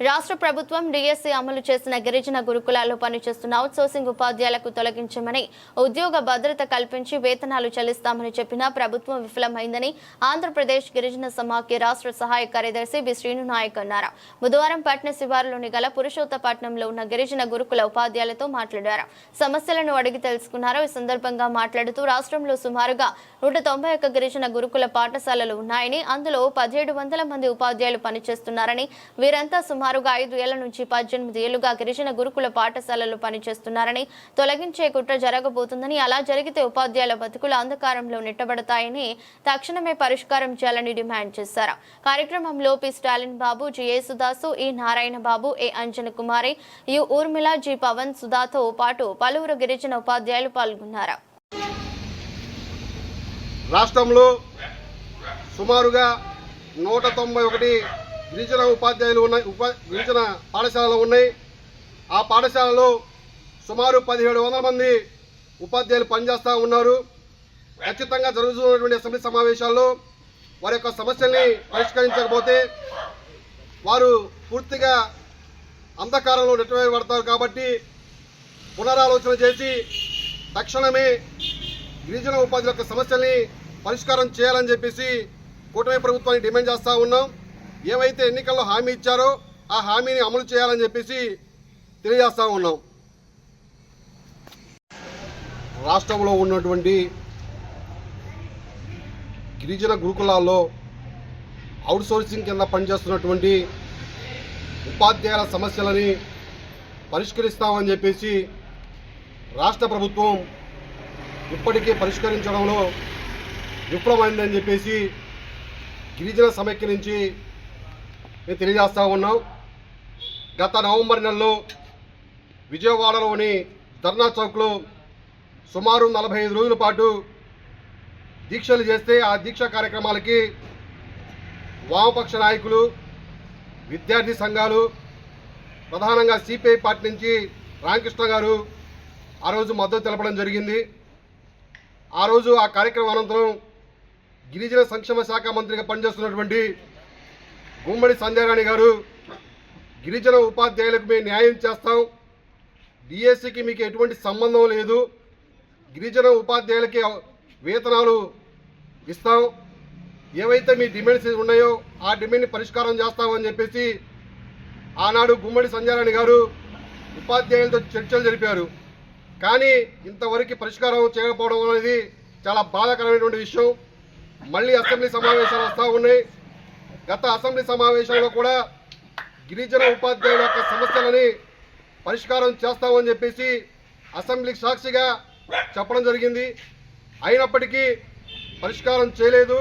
రాష్ట్ర ప్రభుత్వం డిఎస్సి అమలు చేసిన గిరిజన గురుకులాల్లో పనిచేస్తున్న అవుట్సోర్సింగ్ ఉపాధ్యాయులకు తొలగించమని ఉద్యోగ భద్రత కల్పించి వేతనాలు చెల్లిస్తామని చెప్పినా ప్రభుత్వం విఫలమైందని ఆంధ్రప్రదేశ్ గిరిజన సమాఖ్య రాష్ట్ర సహాయ కార్యదర్శి బి శ్రీనునాయక్ అన్నారు. బుధవారం పట్న శివారులోని గల పురుషోత్తపట్నంలో ఉన్న గిరిజన గురుకుల ఉపాధ్యాయులతో మాట్లాడారు. సమస్యలను అడిగి తెలుసుకున్నారు. ఈ సందర్భంగా మాట్లాడుతూ రాష్ట్రంలో సుమారుగా నూట తొంభై ఒక్క గిరిజన గురుకుల పాఠశాలలు ఉన్నాయని అందులో పదిహేడు వందల మంది ఉపాధ్యాయులు పనిచేస్తున్నారని వీరంతా సుమారు సుమారుగా ఐదు ఏళ్ళ నుంచి పద్దెనిమిది ఏళ్ళుగా గిరిజన గురుకుల పాఠశాలలు పనిచేస్తున్నారని తొలగించే కుట్ర జరగబోతుందని అలా జరిగితే ఉపాధ్యాయుల బతుకులు అంధకారంలో నెట్టబడతాయని తక్షణమే పరిష్కారం చేయాలని డిమాండ్ చేశారు. కార్యక్రమంలో P. Stalin Babu G. Yesudasu E Narayana Babu A. Anjana Kumari U. Urmila G. Pavan సుధాతో పాటు పలువురు గిరిజన ఉపాధ్యాయులు పాల్గొన్నారు. రాష్ట్రంలో సుమారుగా నూట తొంభై ఒకటి గిరిజన ఉపాధ్యాయులు ఉన్నాయి ఉపా గిరిజన పాఠశాలలు ఉన్నాయి. ఆ పాఠశాలలో సుమారు పదిహేడు వందల మంది ఉపాధ్యాయులు పనిచేస్తూ ఉన్నారు. ఖచ్చితంగా జరుగుతున్నటువంటి అసెంబ్లీ సమావేశాల్లో వారి యొక్క సమస్యల్ని పరిష్కరించకపోతే వారు పూర్తిగా అంధకారంలో నెట్టివేయబడతారు కాబట్టి పునరాలోచన చేసి తక్షణమే గిరిజన ఉపాధుల యొక్క సమస్యల్ని పరిష్కారం చేయాలని చెప్పేసి కూటమి ప్రభుత్వాన్ని డిమాండ్ చేస్తూ ఉన్నాం. ఏవైతే ఎన్నికల్లో హామీ ఇచ్చారో ఆ హామీని అమలు చేయాలని చెప్పేసి తెలియజేస్తూ ఉన్నాం. రాష్ట్రంలో ఉన్నటువంటి గిరిజన గురుకులాల్లో అవుట్సోర్సింగ్ కింద పనిచేస్తున్నటువంటి ఉపాధ్యాయుల సమస్యలని పరిష్కరిస్తామని చెప్పేసి రాష్ట్ర ప్రభుత్వం ఇప్పటికీ పరిష్కరించడంలో విఫలమైందని చెప్పేసి గిరిజన సమైక్య నుంచి మేము తెలియజేస్తా ఉన్నాం. గత నవంబర్ నెలలో విజయవాడలోని ధర్నా చౌక్లో సుమారు నలభై ఐదు రోజుల పాటు దీక్షలు చేస్తే ఆ దీక్ష కార్యక్రమాలకి వామపక్ష నాయకులు విద్యార్థి సంఘాలు ప్రధానంగా సిపిఐ పార్టీ నుంచి రామకృష్ణ గారు ఆ రోజు మద్దతు తెలపడం జరిగింది. ఆ రోజు ఆ కార్యక్రమం అనంతరం గిరిజన సంక్షేమ శాఖ మంత్రిగా పనిచేస్తున్నటువంటి గుమ్మడి సంధ్యారాణి గారు గిరిజన ఉపాధ్యాయులకు మేము న్యాయం చేస్తాం. డిఎస్సికి మీకు ఎటువంటి సంబంధం లేదు. గిరిజన ఉపాధ్యాయులకి వేతనాలు ఇస్తాం. ఏవైతే మీ డిమాండ్స్ ఉన్నాయో ఆ డిమాండ్ని పరిష్కారం చేస్తామని చెప్పేసి ఆనాడు గుమ్మడి సంధ్యారాణి గారు ఉపాధ్యాయులతో చర్చలు జరిపారు. కానీ ఇంతవరకు పరిష్కారం చేయకపోవడం అనేది చాలా బాధాకరమైనటువంటి విషయం. మళ్ళీ అసెంబ్లీ సమావేశాలు వస్తూ ఉన్నాయి. గత అసెంబ్లీ సమావేశంలో కూడా గిరిజన ఉపాధ్యాయుల యొక్క సమస్యలని పరిష్కారం చేస్తామని చెప్పేసి అసెంబ్లీ సాక్షిగా చెప్పడం జరిగింది. అయినప్పటికీ పరిష్కారం చేయలేదు.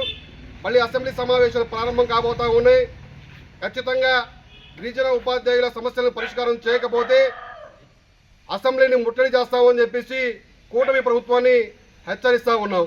మళ్ళీ అసెంబ్లీ సమావేశాలు ప్రారంభం కాబోతా ఉన్నాయి. ఖచ్చితంగా గిరిజన ఉపాధ్యాయుల సమస్యలను పరిష్కారం చేయకపోతే అసెంబ్లీని ముట్టడి చేస్తామని చెప్పేసి కూటమి ప్రభుత్వాన్ని హెచ్చరిస్తా ఉన్నాం.